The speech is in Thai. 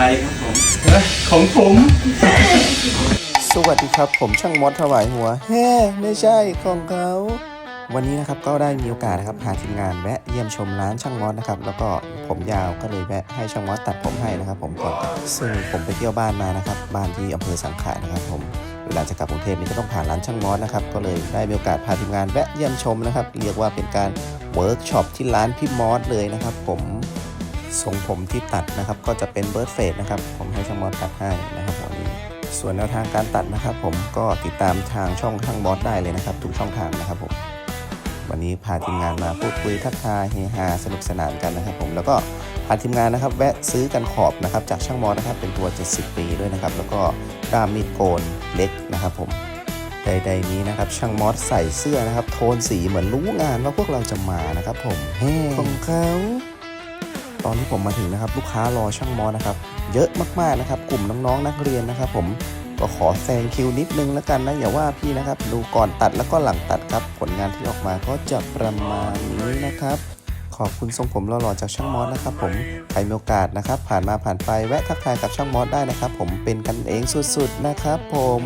อะไรครับผมเฮ้ยของผม สวัสดีครับ ผมช่างมอสถวายหัวแฮ่ไม่ใช่ของเขาวันนี้นะครับก็ได้มีโอกาสนะครับพาทีมงานแวะเยี่ยมชมร้านช่างมอสนะครับแล้วก็ผมยาวก็เลยแวะให้ช่างมอสตัดผมให้นะครับ ผมก่อนซึ่งผมไปเที่ยวบ้านมานะครับบ้านที่อำเภอสังขะนะครับ ผมเวลาจะกลับกรุงเทพนี่ก็ต้องผ่านร้านช่างมอสนะครับก็เลยได้มีโอกาสพาทีมงานแวะเยี่ยมชมนะครับเรียกว่าเป็นการเวิร์กช็อปที่ร้านพี่มอสเลยนะครับ ผม ทรงผมที่ตัดนะครับ ก็จะเป็นเบิร์ดเฟดนะครับ ผมให้ช่างมอสตัดให้นะครับวันนี้ ส่วนแนวทางการตัดนะครับ ผมก็ติดตามทางช่องทางบอสได้เลยนะครับ ทุกช่องทางนะครับผมวันนี้พาทีมงานมาพูดคุยทักทายเฮฮาสนุกสนานกันนะครับ ผมแล้วก็พาทีมงานนะครับ แวะซื้อกันขอบนะครับ จากช่างมอสนะครับ เป็นตัว 70 ปีด้วยนะครับ แล้วก็ด้ามมีดโกนเล็กนะครับ ผมใดๆนี้นะครับช่างมอสใส่เสื้อนะครับ โทนสีเหมือนรู้งานว่าพวกเราจะมานะครับ ผมเฮ้ของเขา ตอนที่ผมมาถึงนะครับลูกค้ารอช่างมอสนะครับ เยอะมากๆนะครับ กลุ่มน้องๆนักเรียนนะครับ ผมก็ขอแซงคิวนิดนึงแล้วกันนะอย่าว่าพี่นะครับ ดูก่อนตัดแล้วก็หลังตัดครับ ผลงานที่ออกมาก็จะประมาณนี้นะครับ ขอบคุณทรงผมหล่อๆจากช่างมอสนะครับ ผมใครมีโอกาสนะครับ ผ่านมาผ่านไปแวะทักทายกับช่างมอสได้นะครับ ผมเป็นกันเองสุดๆนะครับ ผม